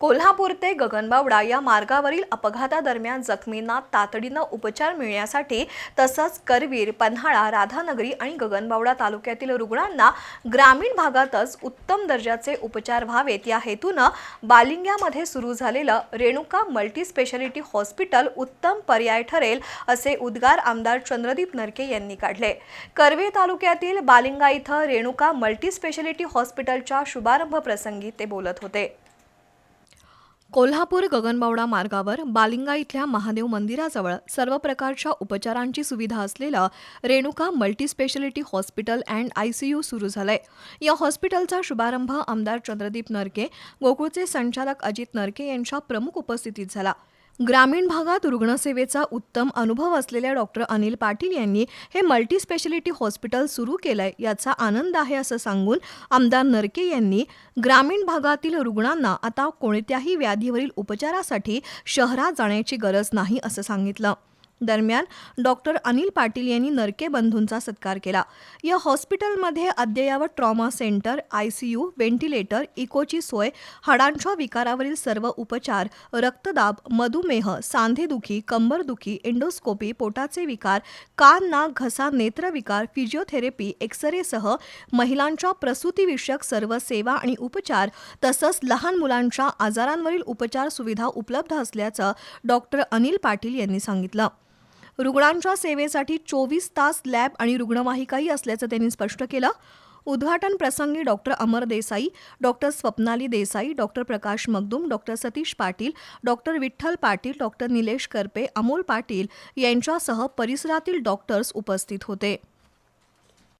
कोल्हापूर ते गगनबावडा या मार्गावरील अपघातादरम्यान जखमींना तातडीनं उपचार मिळण्यासाठी तसंच करवीर पन्हाळा राधानगरी आणि गगनबावडा तालुक्यातील रुग्णांना ग्रामीण भागातच उत्तम दर्जाचे उपचार व्हावेत. या हेतूनं बालिंग्यामध्ये सुरू झालेलं रेणुका मल्टीस्पेशालिटी हॉस्पिटल उत्तम पर्याय ठरेल असे उद्गार आमदार चंद्रदीप नरके यांनी काढले. करवीर तालुक्यातील बालिंगा इथं रेणुका मल्टीस्पेशालिटी हॉस्पिटलच्या शुभारंभ प्रसंगी ते बोलत होते. कोल्हापूर गगनबावडा मार्गावर बालिंगा इथल्या महादेव मंदिराजवळ सर्व प्रकारच्या उपचारांची सुविधा असलेलं Renuka multispeciality hospital and ICU सुरू झालंय. या हॉस्पिटलचा शुभारंभ आमदार चंद्रदीप नरके गोकुळचे संचालक अजित नरके यांच्या प्रमुख उपस्थितीत झाला. ग्रामीण भागात रुग्णसेवेचा उत्तम अनुभव असलेल्या डॉक्टर अनिल पाटील यांनी हे मल्टीस्पेशालिटी हॉस्पिटल सुरू केलंय याचा आनंद आहे असं सांगून आमदार नरके यांनी ग्रामीण भागातील रुग्णांना आता कोणत्याही व्याधीवरील उपचारासाठी शहरात जाण्याची गरज नाही असं सांगितलं. दरम्यान डॉक्टर अनिल पाटील यांनी नरके बंधूंचा सत्कार केला. या हॉस्पिटलमध्ये अद्ययावत ट्रॉमा सेंटर आयसीयू व्हेंटिलेटर इकोची सोय हाडांच्या विकारावरील सर्व उपचार रक्तदाब मधुमेह सांधेदुखी कंबरदुखी एंडोस्कोपी पोटाचे विकार कान नाक घसा नेत्रविकार फिजिओथेरपी एक्सरेसह महिलांच्या प्रसूतीविषयक सर्व सेवा आणि उपचार तसंच लहान मुलांच्या आजारांवरील उपचार सुविधा उपलब्ध असल्याचं डॉक्टर अनिल पाटील यांनी सांगितलं. रुग्णांच्या सेवेसाठी चोवीस तास लॅब आणि रुग्णवाहिकाही असल्याचं त्यांनी स्पष्ट केलं. उद्घाटन प्रसंगी doctor Amar Desai doctor Swapnali Desai doctor Prakash Magdum doctor Satish Patil doctor Vitthal Patil doctor Nilesh Karpe Amol Patil यांच्यासह परिसरातील डॉक्टर्स उपस्थित होते.